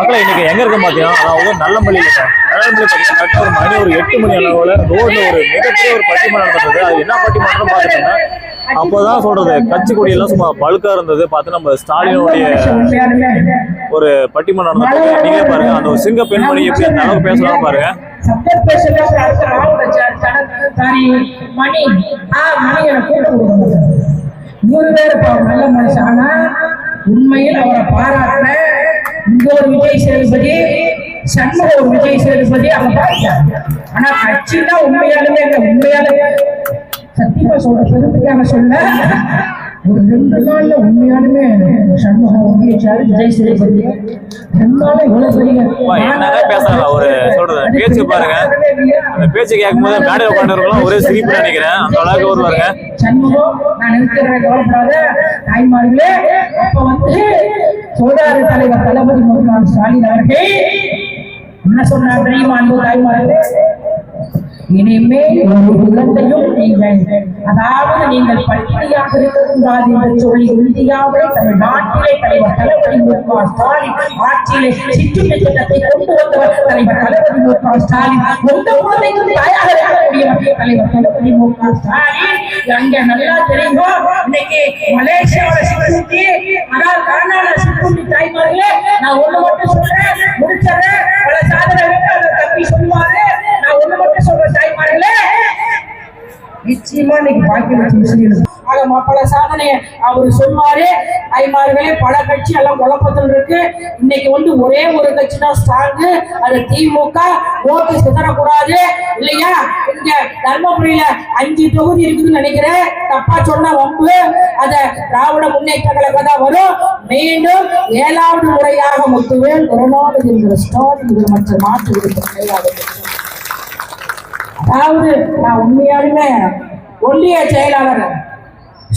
மக்களை இன்னைக்கு எங்க இருக்க பாத்தீங்கன்னா அதாவது நல்லம்பள்ளியில இருக்கோம். நல்லம்பள்ளி பாத்தீங்கன்னா கரெக்டா ஒரு மணி ஒரு எட்டு மணி அளவுல ரோட்ல ஒரு மிகப்பெரிய ஒரு பட்டிமன்றம் நடந்தது அது என்ன பட்டிமன்றம் பாத்துட்டோம்னா அப்போதான் சொல்றது கட்சி கொடி எல்லாம் சும்மா பழுக்கா இருந்தது. பார்த்து நம்ம ஸ்டாலினுடைய ஒரு பட்டிமன்றம் நடந்தது நீங்களே பாருங்க அந்த ஒரு சிங்க பெண்மணி எப்படி அந்த அளவுக்கு பேசலாம் பாருங்க. பேர் நல்ல மனுஷன். ஆனா உண்மையில் அவரை பாராட்ட இந்த ஒரு விஜய் சேதுபதி சண்முக ஒரு விஜய் சேதுபதி அவங்க பாராட்டாங்க ஆனா கட்சின்னா உண்மையாலுமே இல்லை உண்மையாலுமே சத்தியமா சொல்ற பெருமைக்காக சொல்ல. ஒரு ரெண்டு நாள்ல உண்மையாலுமே சண்முகம் உண்மையாச்சாரு விஜய் சேதுபதி. ரெண்டு நாள்ல இவ்வளவு பெரிய பேசலாம் ஒரு பேச்சு பாருங்க. அந்த பேச்சு கேட்கும் போது மேடை உட்காந்துருக்கலாம் ஒரே சிரிப்பு நினைக்கிறேன். அந்த அளவுக்கு வருவாங்க சண்முகம் நான் நிறுத்துறேன் கவலைப்படாத. தாய்மார்களே அப்ப வந்து சோதார தலைவர் தளபதி மு ஸ்டாலின் அவர்கள் என்ன சொன்னார் தெரியுமா அன்பு தாய்மார்களே? இனிமேல் ஒரு குழந்தையும் நீங்கள் அதாவது நீங்கள் பட்டினியாக இருக்கக்கூடாது என்று சொல்லி இந்தியாவிலே தமிழ்நாட்டிலே தலைவர் தளபதி மு க ஸ்டாலின் ஆட்சியிலே சிற்றுண்டி திட்டத்தை கொண்டு வந்தவர் தலைவர் தளபதி மு க ஸ்டாலின் எந்த குழந்தைக்கும் தாயாக இருக்கக்கூடிய தலைவர் தளபதி மு க ஸ்டாலின் அங்க நல்லா தெரியுமோ? இன்னைக்கு மலேசியாவோட சிற்றுண்டி ஆனால் கர்நாடக சிற்றுண்டி தாய்மார்களே நான் ஒண்ணு மட்டும் சொல்றேன் முடிச்சிடுறேன். நிச்சயமா இன்னைக்கு பாக்கியம் வச்சு பல சாதனை அவர் சொன்னாரு ஐமார்களே பல கட்சி எல்லாம் குழப்பத்தில் இருக்கு. இன்னைக்கு வந்து ஒரே ஒரு கட்சி தான் ஸ்ட்ராங்கு அது திமுக. ஓட்டு சிதறக்கூடாது. இல்லையா? இங்க தர்மபுரியில அஞ்சு தொகுதி இருக்குதுன்னு நினைக்கிறேன். தப்பா சொன்ன வம்பு. அத திராவிட முன்னேற்ற கழக தான் வரும். மீண்டும் ஏழாவது முறையாக முத்துவேல் கொரோனாடு என்கிற ஸ்டாலின் முதலமைச்சர் மாற்று விருப்பம் கிடையாது அதாவது நான் உண்மையாலுமே ஒன்றிய செயலாளர்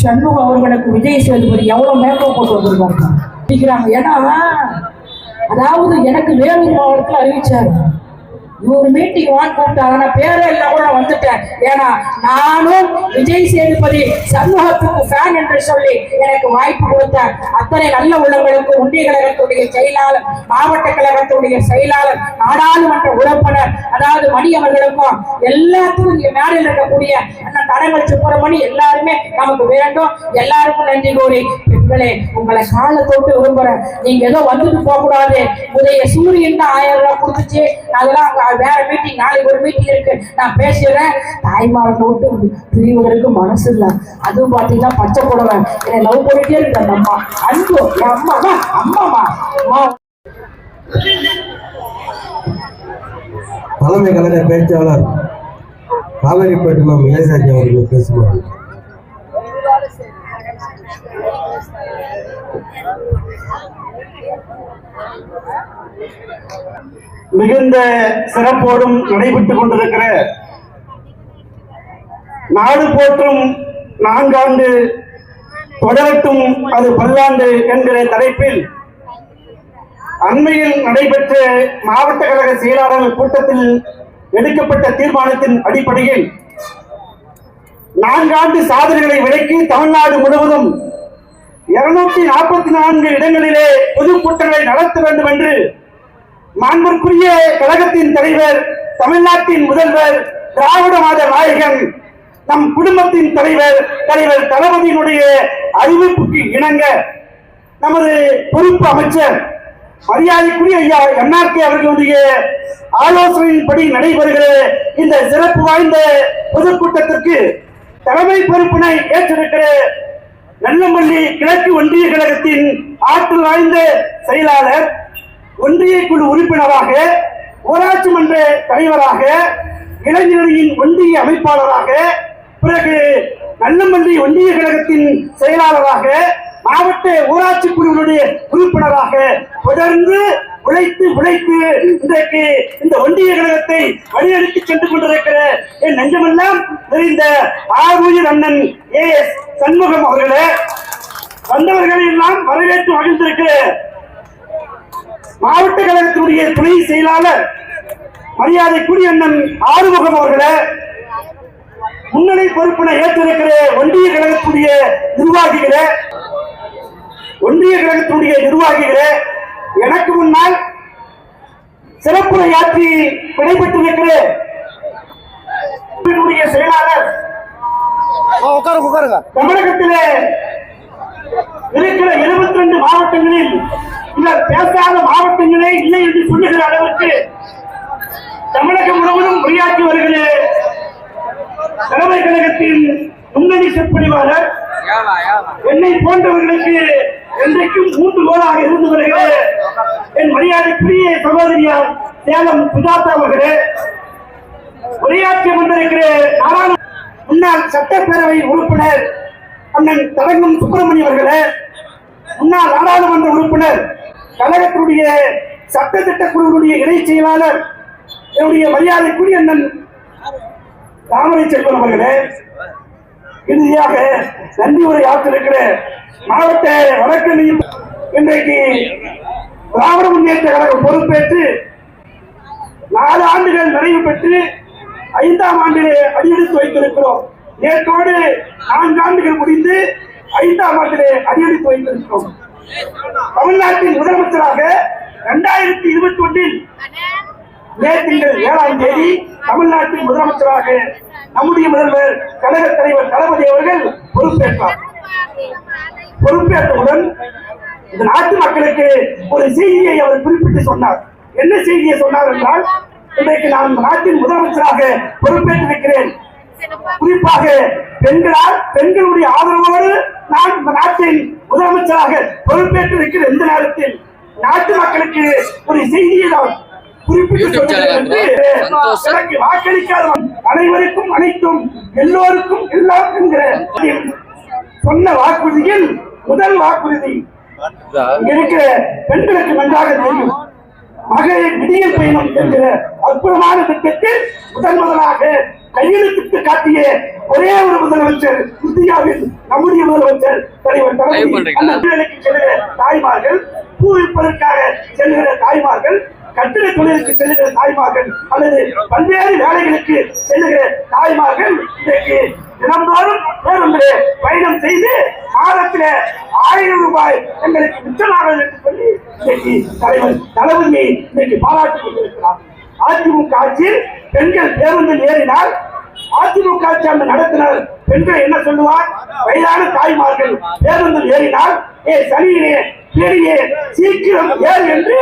சண்முகம் அவர்களுக்கு விஜய் சேதுபதி எவ்வளவு மேக்கப் போட்டு வந்திருக்காங்க. ஏன்னா அதாவது எனக்கு வேலூர் மாவட்டத்தில் அறிவிச்சாரு. இவர் மீட்டிங் வான் கூப்பிட்டாங்க நான் பேரே கூட வந்துட்டேன். ஏன்னா நானும் விஜய் சேதுபதி சமூகத்துக்கு ஃபேன் என்று சொல்லி எனக்கு வாய்ப்பு கொடுத்தேன் அத்தனை நல்ல உள்ளவர்களுக்கு ஒன்றிய கழகத்துடைய செயலாளர் மாவட்ட கழகத்துடைய செயலாளர் நாடாளுமன்ற உறுப்பினர் அதாவது மணி அவர்களுக்கும் எல்லாத்துக்கும் இங்கே மேடையில் இருக்கக்கூடிய அண்ணன் தடங்கள் சுப்பிரமணி எல்லாருமே நமக்கு வேண்டும். எல்லாருக்கும் நன்றி கூறி பெண்களே உங்களை காலை தொட்டு விரும்புறேன். நீங்க ஏதோ வந்துட்டு போகக்கூடாது. உதய சூரியன் தான் ஆயிரம் ரூபாய் கொடுத்துச்சு. அதெல்லாம் அங்க வேற மீட்டிங் நாளைக்கு ஒரு மீட்டிங் இருக்கு. நான் பேசுறேன். தாய்மாரை விட்டு பிரிவதற்கு மனசு இல்லை. அதுவும் பார்த்தீங்கன்னா பச்சை புடவை. என்னை லவ் பண்ணிட்டே இருக்கு அந்த அம்மா. அன்பு. என் அம்மா அம்மாமா அம்மா தலைமை கலைஞர் பேச்சாளர் காவேரிப்பட்டினம் இளையராஜா அவர்கள் பேசுவார்கள் மிகுந்த சிறப்போடும் நடைபெற்றுக் கொண்டிருக்கிற நாடு போற்றும் நான்காண்டு தொடரட்டும் அது பல்லாண்டு என்கிற தலைப்பில் அண்மையில் நடைபெற்ற மாவட்ட கழக செயலாளர்கள் கூட்டத்தில் எடுக்கப்பட்ட தீர்மானத்தின் அடிப்படையில் நான்காண்டு சாதனைகளை விலக்கி தமிழ்நாடு முழுவதும் இருநூத்தி நாற்பத்தி நான்கு இடங்களிலே பொதுக்கூட்டங்களை நடத்த வேண்டும் என்று மாண்புக்குரிய கழகத்தின் தலைவர் தமிழ்நாட்டின் முதல்வர் திராவிட மாத நாயகன் நம் குடும்பத்தின் தலைவர் தலைவர் தளபதியினுடைய அறிவிப்புக்கு இணங்க நமது பொறுப்பு அமைச்சர் மரியாதைக்குரிய ஐயா என்ஆர்கே அவர்களுடைய ஆலோசனையின்படி நடைபெறுகிற இந்த சிறப்பு வாய்ந்த பொதுக்கூட்டத்திற்கு தலைமை பொறுப்பினை ஏற்றிருக்கிற நல்லமல்லி கிழக்கு ஒன்றிய கழகத்தின் ஆற்றல் வாய்ந்த செயலாளர் ஒன்றிய குழு உறுப்பினராக ஊராட்சி மன்ற தலைவராக இளைஞரணியின் ஒன்றிய அமைப்பாளராக பிறகு நல்லமல்லி ஒன்றிய கழகத்தின் செயலாளராக மாவட்ட ஊராட்சி குழுவினுடைய உறுப்பினராக தொடர்ந்து உழைத்து உழைத்து இன்றைக்கு இந்த ஒன்றிய கழகத்தை வழியெடுத்து சென்று கொண்டிருக்கிற என் நெஞ்சமெல்லாம் நிறைந்த ஆரூயர் அண்ணன் ஏ எஸ் சண்முகம் அவர்களே வந்தவர்களை எல்லாம் வரவேற்று மகிழ்ந்திருக்கிற மாவட்ட கழகத்தினுடைய துணை செயலாளர் மரியாதைக்குரிய அண்ணன் ஆறுமுகம் அவர்களே முன்னணி பொறுப்பினை ஏற்றிருக்கிற ஒன்றிய கழகத்துடைய நிர்வாகிகளே ஒன்றிய கழகத்துடைய நிர்வாகிகளே எனக்கு முன்னால் சிறப்புரையாற்றி விடைபெற்றிருக்கிற செயலாளர் உட்காருங்க உட்காருங்க. தமிழகத்திலே இருக்கிற 72 ரெண்டு மாவட்டங்களில் இவர் பேசாத மாவட்டங்களே இல்லை என்று சொல்லுகிற அளவுக்கு தமிழகம் முழுவதும் உரையாற்றி வருகிற தலைமை கழகத்தின் முன்னணி சொற்பொழிவாளர் என்னை போன்றவர்களுக்கு என்றைக்கும் ஊட்டுகோலாக இருந்து வருகிறது என் மரியாதைக்குரிய சகோதரியார் சேலம் சுஜாதா அவர்களே உரையாற்றி கொண்டிருக்கிற நாடாளு முன்னாள் சட்டப்பேரவை உறுப்பினர் அண்ணன் தடங்கம் சுப்பிரமணியம் அவர்களே முன்னாள் நாடாளுமன்ற உறுப்பினர் கழகத்தினுடைய சட்டத்திட்ட குழுவுடைய இணை செயலாளர் என்னுடைய மரியாதைக்குரிய அண்ணன் தாமரை செல்வன் அவர்களே இறுதியாக நன்றி உரை ஆற்றிருக்கிற மாவட்ட வழக்கறிஞர் இன்றைக்கு திராவிட முன்னேற்ற கழகம் பொறுப்பேற்று நாலு ஆண்டுகள் நிறைவு பெற்று ஐந்தாம் ஆண்டிலே அடியெடுத்து வைத்திருக்கிறோம். நேற்றோடு நான்கு ஆண்டுகள் முடிந்து ஐந்தாம் ஆண்டிலே அடியெடுத்து வைத்திருக்கிறோம். தமிழ்நாட்டின் முதலமைச்சராக இரண்டாயிரத்தி இருபத்தி ஒன்றில் திங்கள் ஏழாம் தேதி தமிழ்நாட்டின் முதலமைச்சராக நம்முடைய முதல்வர் கழக தலைவர் தளபதி அவர்கள் பொறுப்பேற்றார் பொறுப்பேற்றவுடன் இந்த நாட்டு மக்களுக்கு ஒரு செய்தியை அவர் குறிப்பிட்டு சொன்னார். என்ன செய்தியை சொன்னார் என்றால் இன்றைக்கு நான் இந்த நாட்டின் முதலமைச்சராக பொறுப்பேற்றிருக்கிறேன் குறிப்பாக பெண்களால் பெண்களுடைய ஆதரவோடு நான் இந்த நாட்டின் முதலமைச்சராக பொறுப்பேற்றிருக்கிற இந்த நேரத்தில். நாட்டு மக்களுக்கு ஒரு செய்தியை நான் குறிப்பிட்டு வாக்களிக்காதவன் அனைவருக்கும் அனைத்தும் எல்லோருக்கும் எல்லாம் என்கிற சொன்ன வாக்குறுதியில் முதல் வாக்குறுதி இருக்கிற பெண்களுக்கு நன்றாக தெரியும் மகளிர் விடியல் பயணம் என்கிற அற்புதமான திட்டத்தில் முதன் முதலாக கையெழுத்திட்டு காட்டிய ஒரே ஒரு முதலமைச்சர் இந்தியாவில் நம்முடைய முதலமைச்சர் தலைவர் செல்கிற தாய்மார்கள் பூ விற்பதற்காக செல்கிற தாய்மார்கள் கட்டிட தொழிலுக்கு செல்லுகிற தாய்மார்கள் அல்லது பல்வேறு வேலைகளுக்கு செல்லுகிற தாய்மார்கள் இன்றைக்கு தினந்தோறும் பேருந்திலே பயணம் செய்து மாதத்தில ஆயிரம் ரூபாய் எங்களுக்கு மிச்சமாக என்று சொல்லி இன்னைக்கு தலைவர் தளபதியை இன்னைக்கு பாராட்டி கொண்டிருக்கிறார். அதிமுக ஆட்சியில் பெண்கள் பேருந்தில் ஏறினால் அதிமுக ஆட்சி அந்த நடத்தினர் பெண்கள் என்ன சொல்லுவார்? வயதான தாய்மார்கள் பேருந்தில் ஏறினால் ஏ சனியிலே பெரிய சீக்கிரம் ஏறு என்று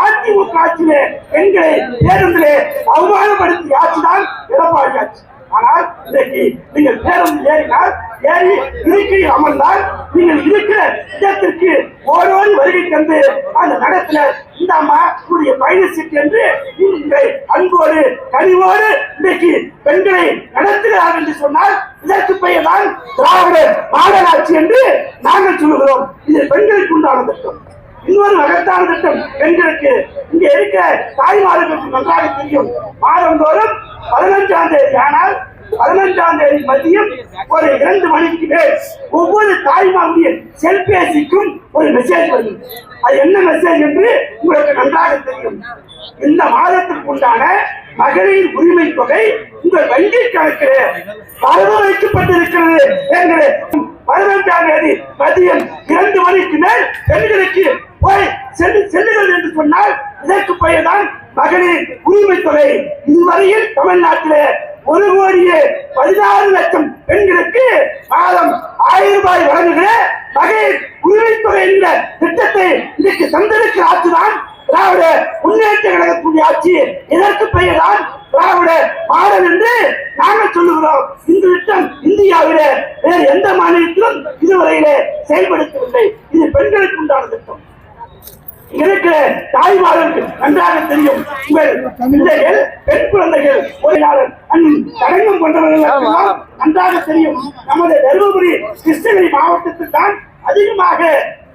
அதிமுக ஆட்சியிலே பெண்களை பேருந்திலே அவமானப்படுத்தி ஆட்சிதான் எடப்பாடி ஆட்சி. ஆனால் இன்றைக்கு நீங்கள் பேருந்து ஏறினால் ஏறி இருக்கையில் அமர்ந்தால் நீங்கள் இருக்கிற இடத்திற்கு ஓடோடி வருகை தந்து அந்த நடத்துல இந்த அம்மா உடைய பயண என்று நீங்கள் அன்போடு கனிவோடு இன்றைக்கு பெண்களை நடத்துகிறார் என்று சொன்னால் இதற்கு பெயர் தான் திராவிட மாடலாட்சி என்று நாங்கள் சொல்லுகிறோம். இது பெண்களுக்கு உண்டான திட்டம். இன்னொரு மகத்தான திட்டம் பெண்களுக்கு இங்கே இருக்க தாய்மார்களுக்கு நன்றாக தெரியும். மாதந்தோறும் பதினஞ்சாம் தேதி ஆனால் பதினஞ்சாம் தேதி மதியம் ஒரு இரண்டு மணிக்கு மேல் ஒவ்வொரு தாய்மாருடைய செல்பேசிக்கும் ஒரு மெசேஜ் வரும். அது என்ன மெசேஜ் என்று உங்களுக்கு நன்றாக தெரியும். இந்த மாதத்திற்கு உண்டான மகளிர் உரிமை தொகை உங்கள் வங்கி கணக்கில் பரவ வைக்கப்பட்டிருக்கிறது என்கிற பதினஞ்சாம் தேதி மதியம் இரண்டு மணிக்கு மேல் பெண்களுக்கு போய் செல்லு செல்லுங்கள் என்று சொன்னால் இதற்கு பெயர்தான் மகளிர் உரிமை தொகை. இதுவரையில் தமிழ்நாட்டிலே ஒரு கோடியே பதினாறு லட்சம் பெண்களுக்கு மாதம் ஆயிரம் ரூபாய் வழங்குகிற மகளிர் உரிமை தொகை என்ற திட்டத்தை இன்றைக்கு தந்திருக்கிற ஆட்சிதான் திராவிட முன்னேற்ற கழகத்துடைய ஆட்சி. இதற்கு பெயர்தான் திராவிட மாடல் என்று நாங்கள் சொல்லுகிறோம். இந்த திட்டம் இந்தியாவிலே வேறு எந்த மாநிலத்திலும் இதுவரையிலே செயல்படுத்தவில்லை. இது பெண்களுக்கு இருக்கிற தாய்மார்களுக்கு நன்றாக தெரியும். உங்கள் பிள்ளைகள் பெண் குழந்தைகள் அண்ணன் தடங்கம் கொண்டவர்கள் நன்றாக தெரியும். நமது தருமபுரி கிருஷ்ணகிரி மாவட்டத்தில் தான் அதிகமாக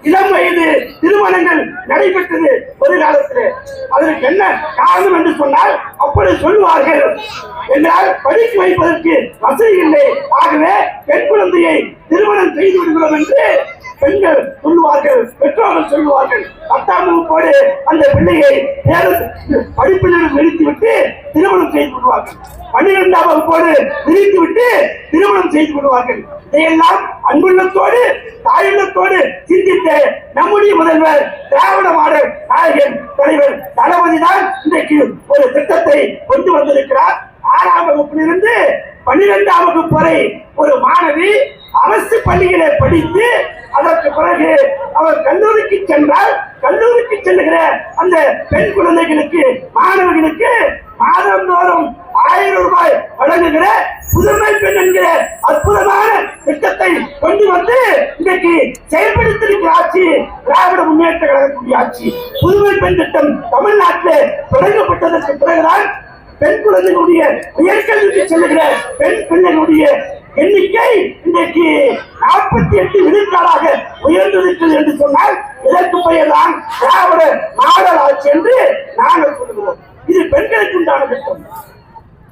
இளம் வயது திருமணங்கள் நடைபெற்றது ஒரு காலத்தில். அதற்கு என்ன காரணம் என்று சொன்னால் அப்படி சொல்லுவார்கள் என்றால் படிக்க வைப்பதற்கு வசதி இல்லை. ஆகவே பெண் குழந்தையை திருமணம் செய்து விடுகிறோம் என்று பெண்கள் சொல்லுவார்கள் பெற்றோர்கள் சொல்லுவார்கள். பத்தாம் வகுப்போடு அந்த பிள்ளையை படிப்பிலிருந்து நிறுத்திவிட்டு திருமணம் செய்து விடுவார்கள் பன்னிரெண்டாம் வகுப்போடு நிறுத்திவிட்டு திருமணம் செய்து விடுவார்கள் இதையெல்லாம் அன்புள்ளத்தோடு தாயுள்ளத்தோடு சிந்தித்த நம்முடைய முதல்வர் திராவிட மாடல் நாயகன் தலைவர் தளபதி தான் இன்றைக்கு ஒரு திட்டத்தை கொண்டு வந்திருக்கிறார். ஆறாம் வகுப்பிலிருந்து பன்னிரெண்டாம் வகுப்பு வரை ஒரு மாணவி அரசு பள்ளிகளை படித்து அதற்கு பிறகு அவர் கல்லூரிக்கு சென்றால் கல்லூரிக்கு செல்லுகிற அந்த பெண் குழந்தைகளுக்கு மாணவர்களுக்கு மாதந்தோறும் ஆயிரம் ரூபாய் வழங்குகிற புதுமை பெண் என்கிற அற்புதமான திட்டத்தை கொண்டு வந்து இன்றைக்கு செயல்படுத்திருக்கிற ஆட்சி திராவிட முன்னேற்ற கழகத்துடைய ஆட்சி. புதுமை பெண் திட்டம் தமிழ்நாட்டில் தொடங்கப்பட்டதற்கு பிறகுதான் பெண் குழந்தைகளுடைய உயர்கல்விக்கு செல்லுகிற பெண் பிள்ளைகளுடைய எண்ணிக்கை இன்றைக்கு நாற்பத்தி எட்டு விழுக்காடாக உயர்ந்திருக்கிறது என்று சொன்னால் இதற்கு பெயர் தான் திராவிட மாடல் ஆட்சி என்று நாங்கள் சொல்லுகிறோம். இது பெண்களுக்கு உண்டான திட்டம்.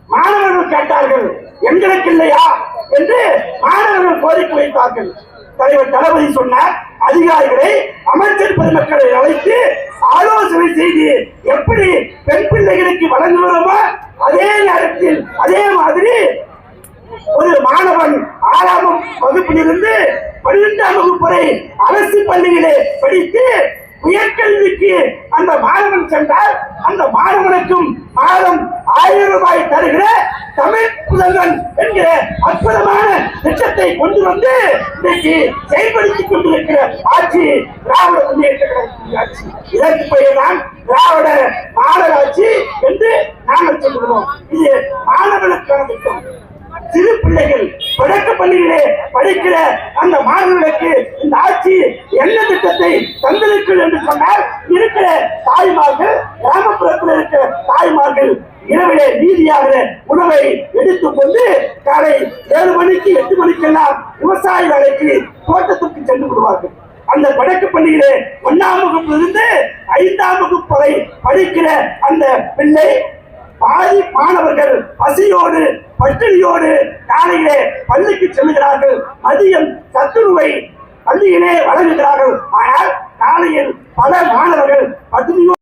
மாணவர்கள் கேட்டார்கள் எங்களுக்கு இல்லையா? என்று மாணவர்கள் கோரிக்கை வைத்தார்கள். தலைவர் தளபதி சொன்னார் அதிகாரிகளை அமைச்சர் பெருமக்களை அழைத்து ஆலோசனை செய்து எப்படி பெண் பிள்ளைகளுக்கு வழங்குகிறோமோ அதே நேரத்தில் அதே மாதிரி ஒரு மாணவன் ஆறாம் வகுப்பிலிருந்து பன்னிரெண்டாம் வகுப்பு வரை அரசு பள்ளியிலே படித்து உயர்கல்விக்கு அந்த மாணவன் சென்றால் அந்த மாணவனுக்கும் மாதம் ஆயிரம் ரூபாய் தருகிற தமிழ் புதல்வன் என்கிற அற்புதமான திட்டத்தை கொண்டு வந்து இன்றைக்கு செயல்படுத்திக் கொண்டிருக்கிற ஆட்சி திராவிட முன்னேற்ற கழகத்தின் ஆட்சி. இதற்கு பெயர் தான் திராவிட மாநகராட்சி ஆட்சி என்று நாங்கள் சொல்கிறோம். இது மாணவனுக்கான திட்டம் சிறு பிள்ளைகள் தொடக்க பள்ளியிலே படிக்கிற அந்த மாணவர்களுக்கு இந்த ஆட்சி என்ன திட்டத்தை தந்திருக்கிறது என்று சொன்னால் இருக்கிற தாய்மார்கள் கிராமப்புறத்தில் இருக்கிற தாய்மார்கள் இரவிலே நீதியாக உணவை எடுத்துக் கொண்டு காலை ஏழு மணிக்கு எட்டு மணிக்கெல்லாம் விவசாய வேலைக்கு தோட்டத்துக்கு சென்று விடுவார்கள். அந்த வடக்கு பள்ளியிலே ஒன்னாம் வகுப்பிலிருந்து ஐந்தாம் வகுப்பு வரை படிக்கிற அந்த பிள்ளை பாதி மாணவர்கள் பசியோடு பட்டினியோடு காலையிலே பள்ளிக்கு செல்கிறார்கள். மதியம் சத்துருவை பள்ளியிலே வழங்குகிறார்கள். ஆனால் காலையில் பல மாணவர்கள் பட்டினியோடு